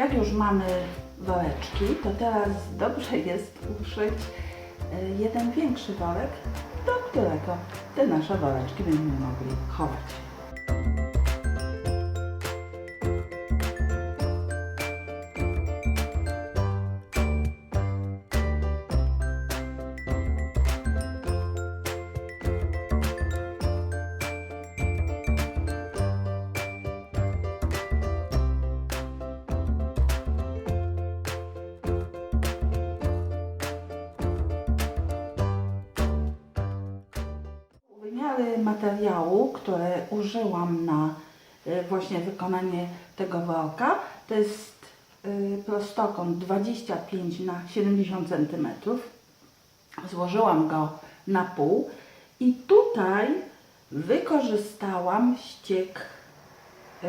Jak już mamy woreczki, to teraz dobrze jest uszyć e, jeden większy worek, do którego te nasze woreczki będziemy mogli chować. Materiału, które użyłam na y, właśnie wykonanie tego worka, to jest y, prostokąt 25 na 70 cm. Złożyłam go na pół i tutaj wykorzystałam ściek y,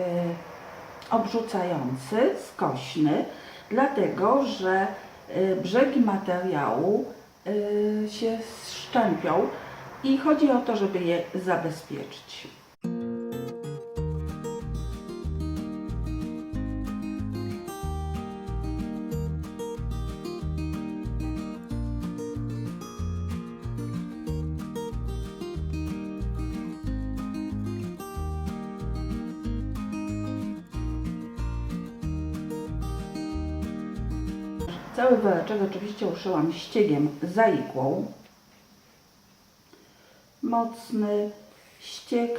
obrzucający, skośny, dlatego że y, brzegi materiału y, się szczępią i chodzi o to, żeby je zabezpieczyć. Cały woreczek oczywiście uszyłam ściegiem za igłą. Mocny ścieg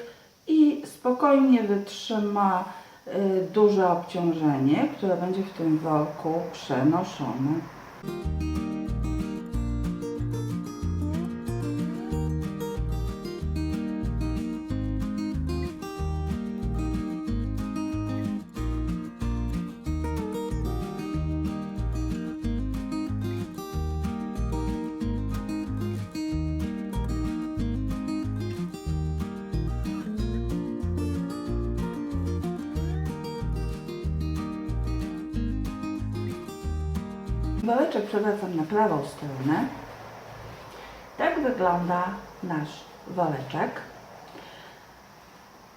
i spokojnie wytrzyma y, duże obciążenie, które będzie w tym worku przenoszone. Woreczek przewracam na prawą stronę. Tak wygląda nasz woreczek.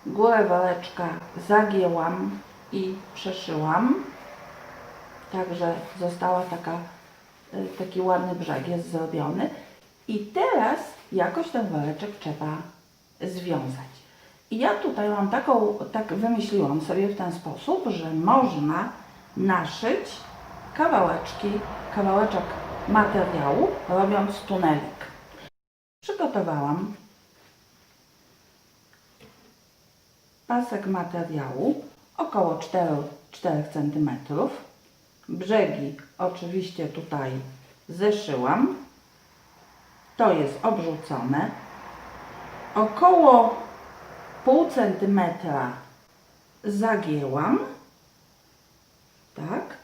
Górę woreczka zagięłam i przeszyłam. Także została taka, y, taki ładny brzeg jest zrobiony. I teraz jakoś ten woreczek trzeba związać. I ja tutaj mam taką, tak wymyśliłam sobie w ten sposób, że można naszyć kawałeczki, kawałeczek materiału, robiąc tunelik. Przygotowałam pasek materiału około 4, 4 cm. Brzegi oczywiście tutaj zeszyłam. To jest obrzucone. Około pół centymetra zagięłam. Tak.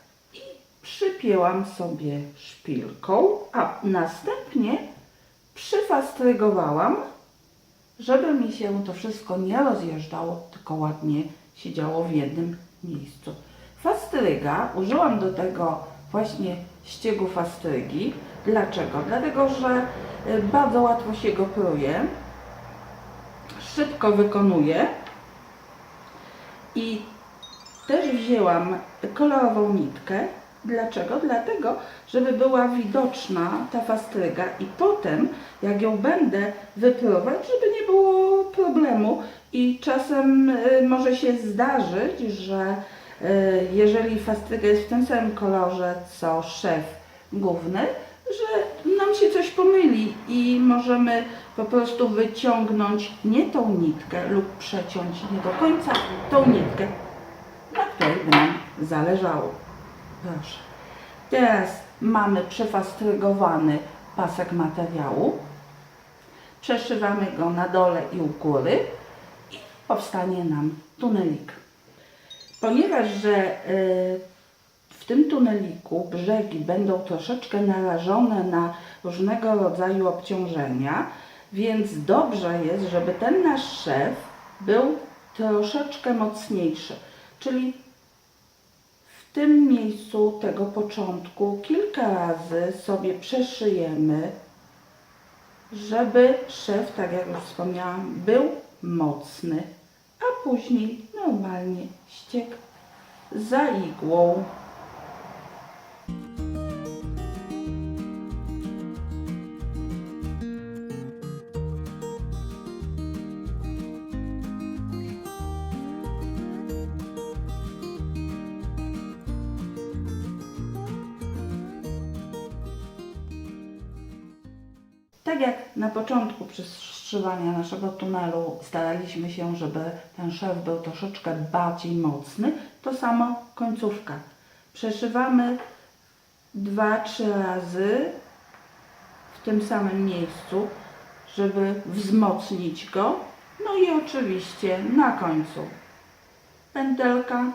Przypięłam sobie szpilką, a następnie przyfastrygowałam, żeby mi się to wszystko nie rozjeżdżało, tylko ładnie siedziało w jednym miejscu. Fastryga, użyłam do tego właśnie ściegu fastrygi. Dlaczego? Dlatego, że y, bardzo łatwo się go pruje, szybko wykonuje i też wzięłam kolorową nitkę. Dlaczego? Dlatego, żeby była widoczna ta fastryga i potem, jak ją będę wypróbować, żeby nie było problemu i czasem y, może się zdarzyć, że y, jeżeli fastryga jest w tym samym kolorze co szef główny, że nam się coś pomyli i możemy po prostu wyciągnąć nie tą nitkę lub przeciąć nie do końca tą nitkę, na której by nam zależało. Proszę. Teraz mamy przefastrygowany pasek materiału. Przeszywamy go na dole i u góry i powstanie nam tunelik. Ponieważ, że y, w tym tuneliku brzegi będą troszeczkę narażone na różnego rodzaju obciążenia, więc dobrze jest, żeby ten nasz szef był troszeczkę mocniejszy. Czyli w tym miejscu tego początku kilka razy sobie przeszyjemy, żeby szef, tak jak już wspomniałam, był mocny, a później normalnie ściek za igłą Tak jak na początku przy naszego tunelu staraliśmy się, żeby ten szef był troszeczkę bardziej mocny, to samo końcówka. Przeszywamy dwa, trzy razy w tym samym miejscu, żeby wzmocnić go. No i oczywiście na końcu pętelka.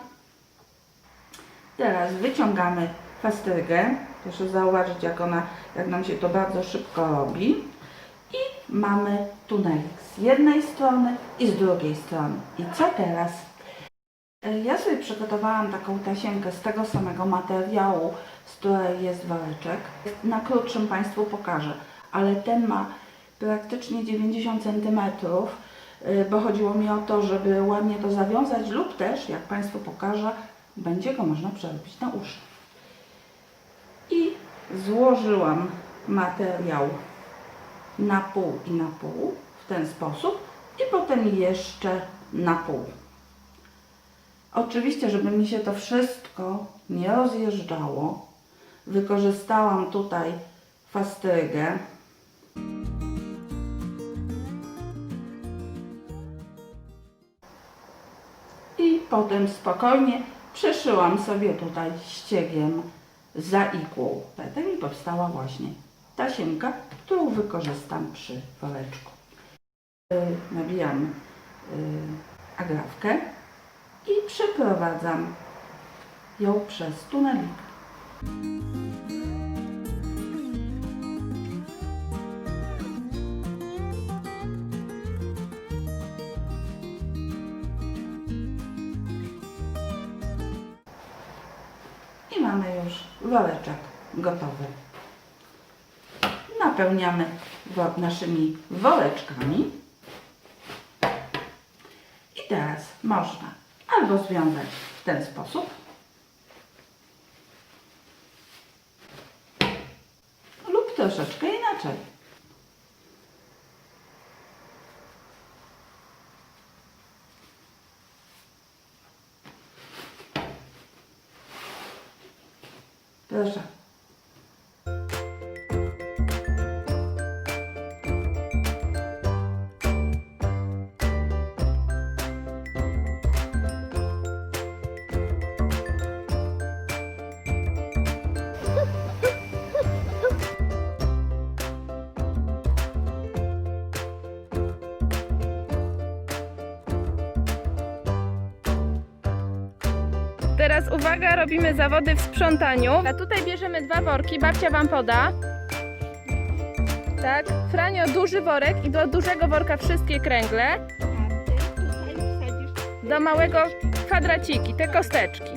Teraz wyciągamy fastygę. Proszę zauważyć, jak ona, jak nam się to bardzo szybko robi. I mamy tunelik z jednej strony i z drugiej strony. I co teraz? E, Ja sobie przygotowałam taką tasiemkę z tego samego materiału, z której jest woreczek. Na krótszym Państwu pokażę, ale ten ma praktycznie 90 cm, bo chodziło mi o to, żeby ładnie to zawiązać lub też, jak Państwu pokażę, będzie go można przerobić na uszy. Złożyłam materiał na pół i na pół w ten sposób i potem jeszcze na pół. Oczywiście, żeby mi się to wszystko nie rozjeżdżało, wykorzystałam tutaj fastygę. I potem spokojnie przeszyłam sobie tutaj ściegiem za igłą. Potem mi powstała właśnie tasiemka, którą wykorzystam przy woreczku. Y, Nabijam y, agrafkę i przeprowadzam ją przez tunelik. Mamy już woreczek gotowy. Napełniamy wo- naszymi woreczkami. I teraz można albo związać w ten sposób, lub troszeczkę inaczej. Proszę. Teraz uwaga, robimy zawody w sprzątaniu. A tutaj bierzemy dwa worki, babcia wam poda. Tak, Franio duży worek i do dużego worka wszystkie kręgle. Do małego kwadraciki, te kosteczki.